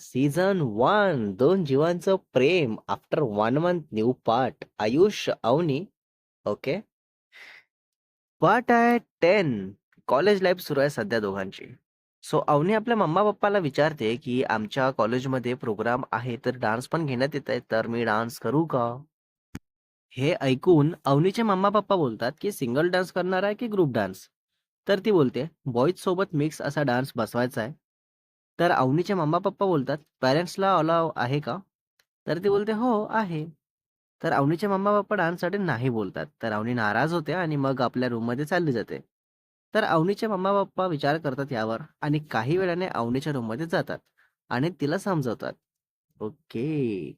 Season one दोन जीवांचं प्रेम after one month new part Ayush Avani okay? Part आहे ten college life सुरू आहे सध्या दोघांची. सो अवनी आपल्या मम्मा पप्पाला विचारते की आमच्या कॉलेजमध्ये प्रोग्राम आहे तर डान्स पण घेण्यात येत आहे तर मी डान्स करू का? हे ऐकून अवनीचे मम्मा पप्पा बोलतात की सिंगल डान्स करणार आहे की ग्रुप डान्स? तर ती बोलते बॉईज सोबत मिक्स असा डान्स बसवायचा आहे. तर अवनीचे मम्मा पप्पा बोलतात पॅरेंट्सला अलाव आहे का? तर ती बोलते हो आहे. तर अवनीचे मम्मा पप्पा डान्ससाठी नाही बोलतात. तर अवनी नाराज होते आणि मग आपल्या रूममध्ये चालली जाते. तर अवनीचे मम्मा पप्पा विचार करतात यावर आणि काही वेळाने अवनीच्या रूममध्ये जातात आणि तिला समजवतात. ओके.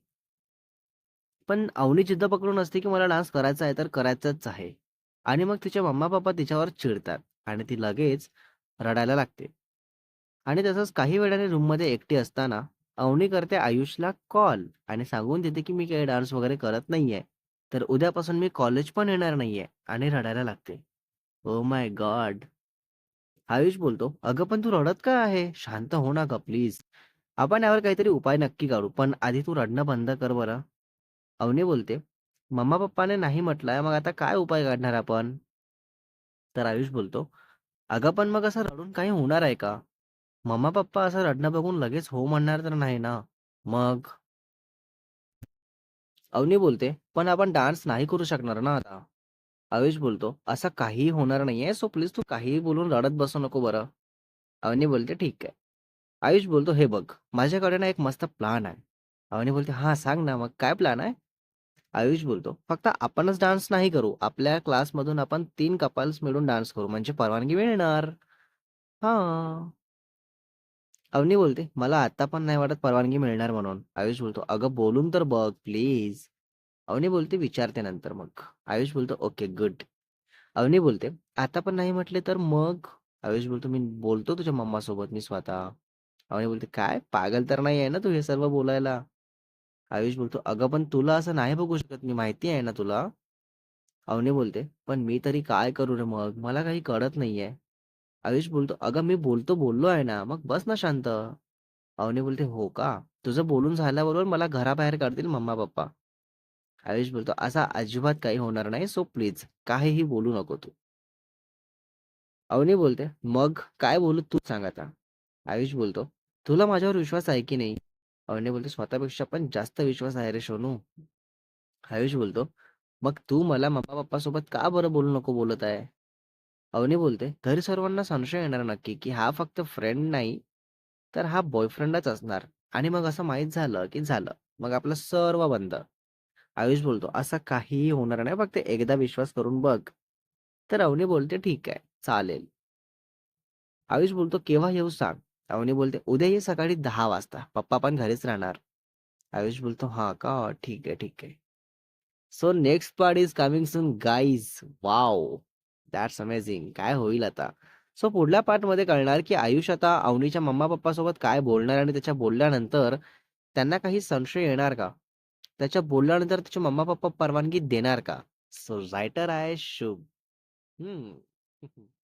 पण अवनी जिद्द पकडून असते की मला डान्स करायचा आहे तर करायचाच आहे. आणि मग तिचे मम्मा पप्पा तिच्यावर चिडतात आणि ती लगेच रडायला लागते. आणि तसंच काही वेळाने रूममध्ये एकटी असताना अवनी करते आयुषला कॉल आणि सांगून देते की मी काही डान्स वगैरे करत नाहीये. तर उद्यापासून मी कॉलेज पण येणार नाहीये आणि रडायला लागते. Oh my God. आयुष बोलतो अगं पण तू रडत का आहे? शांत हो ना ग प्लीज. आपण यावर काहीतरी उपाय नक्की काढू पण आधी तू रडणं बंद कर बरं. अवनी बोलते मम्मा पप्पाने नाही म्हटलंय मग आता काय उपाय काढणार आपण? तर आयुष बोलतो अगं पण मग असं रडून काही होणार आहे का? मम्मा पप्पा असं रडणं बघून लगेच हो म्हणणार तर नाही ना? मग? अवनी बोलते पण आपण डान्स नाही करू शकणार ना आता. आयुष बोलतो असं काहीही होणार नाहीये सो प्लीज तू काहीही बोलून रडत बसू नको बरं. अवनी बोलते ठीक आहे. आयुष बोलतो हे बघ माझ्याकडे ना एक मस्त प्लान आहे. अवनी बोलते हा सांग ना मग काय प्लान आहे? आयुष बोलतो फक्त आपणच डान्स नाही करू आपल्या क्लासमधून आपण तीन कपल्स मिळून डान्स करू म्हणजे परवानगी मिळणार. हा. अवनी बोलते. मला आता पण नाही वाटत परवानगी मिळणार म्हणून. आयुष बोलतो अगं बोलून तर बघ प्लीज. अवनी बोलते विचारते नंतर मग. आयुष बोलतो ओके गुड. अवनी बोलते. आता पण नाही म्हटले तर मग? आयुष बोलतो मी बोलतो तुझ्या मम्मा सोबत मी स्वतः. अवनी बोलते काय? पागल तर नाही आहे ना तू हे सर्व बोलायला? आयुष बोलतो अगं पण तुला असं नाही बघू शकत मी माहिती आहे ना तुला? अवनी बोलते पण मी तरी काय करू रे मग? मला काही कळत नाहीये. आयुष बोलतो अगं मी बोलतो बोललो आहे ना मग बस ना शांत. अवनी बोलते हो का? तुझं बोलून झाल्याबरोबर मला घराबाहेर काढतील मम्मा पप्पा आयुष बोलतो असा अजिबात काही होणार नाही सो प्लीज काहीही बोलू नको तू. अवनी बोलते मग काय बोलू तू सांग आता. आयुष बोलतो तुला माझ्यावर विश्वास आहे की नाही? अवनी बोलते स्वतःपेक्षा पण जास्त विश्वास आहे रे सोनू. आयुष बोलतो मग तू मला मम्मा पप्पा सोबत का बरं बोलू नको बोलत आहे? अवनी बोलते. घरी सर्वांना संशय येणार नक्की की हा फक्त फ्रेंड नाही तर हा बॉयफ्रेंडच असणार. आणि मग असं माहीत झालं की झालं. मग आपलं सर्व बंद. आयुष बोलतो असं काहीही होणार नाही फक्त एकदा विश्वास करून बघ. तर अवनी बोलते ठीक आहे चालेल. आयुष बोलतो केव्हा येऊ सांग? अवनी बोलते उद्या ये सकाळी दहा वाजता पप्पा पण घरीच राहणार. आयुष बोलतो हा का? ठीक आहे ठीक आहे. So next part is coming soon guys wow that's amazing. काय होईल आता? सो पुढल्या पार्टमध्ये कळणार की आयुष आता अवनीच्या मम्मा पप्पा सोबत काय बोलणार आणि त्याच्या बोलल्यानंतर त्यांना काही संशय येणार का? त्याच्या बोलल्यानंतर त्याचे मम्मा पप्पा परवानगी देणार का? सो रायटर आहे शुभ. हम्म.